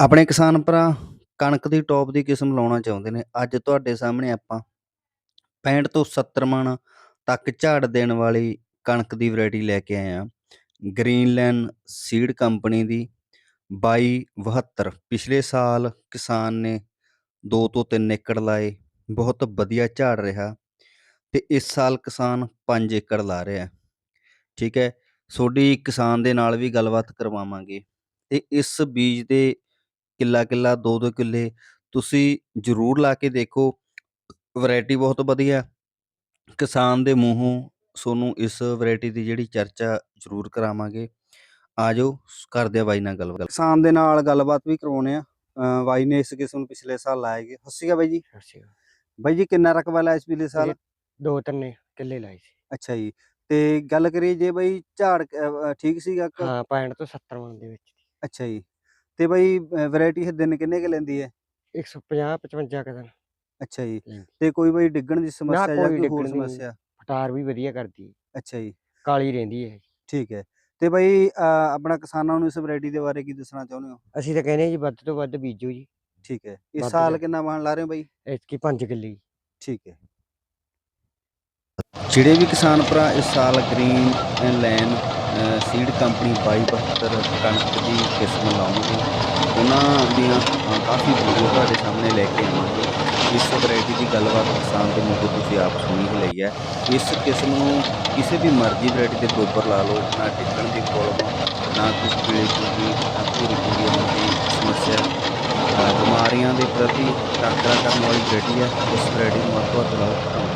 ਆਪਣੇ ਕਿਸਾਨ ਭਰਾ ਕਣਕ ਦੀ ਟੌਪ ਦੀ ਕਿਸਮ ਲਾਉਣਾ ਚਾਹੁੰਦੇ ਨੇ। ਅੱਜ ਤੁਹਾਡੇ ਸਾਹਮਣੇ ਆਪਾਂ 65 ਤੋਂ 70 ਮਣ ਤੱਕ ਝਾੜ ਦੇਣ ਵਾਲੀ ਕਣਕ ਦੀ ਵੈਰਾਈਟੀ ਲੈ ਕੇ ਆਏ ਆ ਗ੍ਰੀਨਲੈਂਡ ਸੀਡ ਕੰਪਨੀ ਦੀ 2272 ਪਿਛਲੇ ਸਾਲ ਕਿਸਾਨ ਨੇ 2 ਤੋਂ 3 ਏਕੜ ਲਾਏ। ਬਹੁਤ ਵਧੀਆ ਝਾੜ ਰਿਹਾ ਤੇ ਇਸ ਸਾਲ ਕਿਸਾਨ 5 ਏਕੜ ਲਾ ਰਿਹਾ। ਠੀਕ ਹੈ ਤੁਹਾਡੀ ਕਿਸਾਨ ਦੇ ਨਾਲ ਵੀ ਗੱਲਬਾਤ ਕਰਵਾਵਾਂਗੇ। ਤੇ ਇਸ ਬੀਜ ਦੇ ਕਿੱਲਾ ਕਿੱਲਾ ਦੋ ਦੋ ਕਿੱਲੇ ਤੁਸੀਂ ਜ਼ਰੂਰ ਲਾ ਕੇ ਦੇਖੋ। ਵੈਰਾਈਟੀ ਬਹੁਤ ਵਧੀਆ। ਕਿਸਾਨ ਦੇ ਮੂੰਹੋਂ ਤੁਹਾਨੂੰ ਇਸ ਵੈਰਾਈਟੀ ਦੀ ਜਿਹੜੀ ਚਰਚਾ ਜ਼ਰੂਰ ਕਰਾਵਾਂਗੇ। ਆ ਜਾਓ ਕਰਦੇ ਆ ਬਾਈ ਨਾਲ ਗੱਲਬਾਤ ਕਿਸਾਨ ਦੇ ਨਾਲ ਗੱਲਬਾਤ ਵੀ ਕਰਵਾਉਣੇ ਆ। ਬਾਈ ਨੇ ਇਸ ਕਿਸਮ ਨੂੰ ਪਿਛਲੇ ਸਾਲ ਲਾਏ ਗਏ। ਸਤਿ ਸ਼੍ਰੀ ਅਕਾਲ ਬਾਈ ਜੀ। ਅੱਛਾ ਬਾਈ ਜੀ ਕਿੰਨਾ ਰਕਬਾ ਲਾਇਆ ਇਸ ਪਿਛਲੇ ਸਾਲ? ਇਹ ਦੋ ਤਿੰਨ ਕਿੱਲੇ ਲਾਏ ਸੀ। ਅੱਛਾ ਜੀ। ਤੇ ਗੱਲ ਕਰੀਏ ਜੇ ਬਾਈ ਝਾੜ ਠੀਕ ਸੀਗਾ? ਕ- ਹਾਂ 65 ਤੋਂ 70 ਮਣ ਦੇ ਵਿੱਚ ਅੱਛਾ ਜੀ। ਤੇ ਬਾਈ ਵੈਰਾਈਟੀ ਦਿਨ ਕਿੰਨੇ ਕੁ ਲੈਂਦੀ ਹੈ? 150 55 ਕਦਨ ਅੱਛਾ ਜੀ। ਤੇ ਕੋਈ ਬਾਈ ਡਿੱਗਣ ਦੀ ਸਮੱਸਿਆ ਜਾਂ ਕੋਈ ਹੋਰ। ਸਮੱਸਿਆ? ਫਟਾਰ ਵੀ ਵਧੀਆ ਕਰਦੀ ਹੈ, ਅੱਛਾ ਜੀ। ਕਾਲੀ ਰਹਿੰਦੀ ਹੈ ਠੀਕ ਹੈ। ਤੇ ਬਾਈ ਆਪਣਾ ਕਿਸਾਨਾਂ ਨੂੰ ਇਸ ਵੈਰਾਈਟੀ ਦੇ ਬਾਰੇ ਕੀ ਦੱਸਣਾ ਚਾਹੁੰਦੇ ਹੋ? ਅਸੀਂ ਤਾਂ ਕਹਿੰਦੇ ਜੀ ਵੱਧ ਤੋਂ ਵੱਧ ਬੀਜੋ ਜੀ। ਠੀਕ ਹੈ। ਇਸ ਸਾਲ। ਕਿੰਨਾ ਵਾਹਣ ਲਾ ਰਹੇ ਹੋ ਬਾਈ? ਇਤਕੀ 5 ਕਿੱਲੇ। ਠੀਕ ਹੈ। ਜਿਹੜੇ ਵੀ ਕਿਸਾਨ ਭਰਾ ਇਸ ਸਾਲ ਗ੍ਰੀਨ ਲੈਨ ਸੀਡ ਕੰਪਨੀ 2272 ਕਣਕ ਦੀ ਕਿਸਮ ਲਾਉਣਗੇ ਉਹਨਾਂ ਦੀਆਂ ਕਾਫੀ ਵੀਡੀਓ ਤੁਹਾਡੇ ਸਾਹਮਣੇ ਲੈ ਕੇ ਆਵਾਂਗੇ। ਇਸ ਵੈਰਾਈਟੀ ਦੀ ਗੱਲਬਾਤ ਕਿਸਾਨ ਦੇ ਮੂੰਹੋਂ ਤੁਸੀਂ ਆਪ ਸੁਣੀ ਹੀ ਲਈ ਹੈ। ਇਸ ਕਿਸਮ ਨੂੰ ਕਿਸੇ ਵੀ ਮਰਜ਼ੀ ਵੈਰਾਈਟੀ ਦੇ ਗੋਬਰ ਲਾ ਲਓ, ਨਾ ਟਿੱਕਣ ਦੀ ਪ੍ਰੋਬਲਮ ਨਾ ਕੋਈ ਪੀਲੇ ਚੂਗੀ ਪੂਰੀ ਪੂਰੀ ਦੀ ਸਮੱਸਿਆ। ਬਿਮਾਰੀਆਂ ਦੇ ਪ੍ਰਤੀ ਟਾਕਰਾ ਕਰਨ ਵਾਲੀ ਵੈਰਾਈਟੀ ਹੈ। ਇਸ ਵੈਰਾਈਟੀ ਨੂੰ ਵੱਧ ਤੋਂ ਵੱਧ ਲਾਓ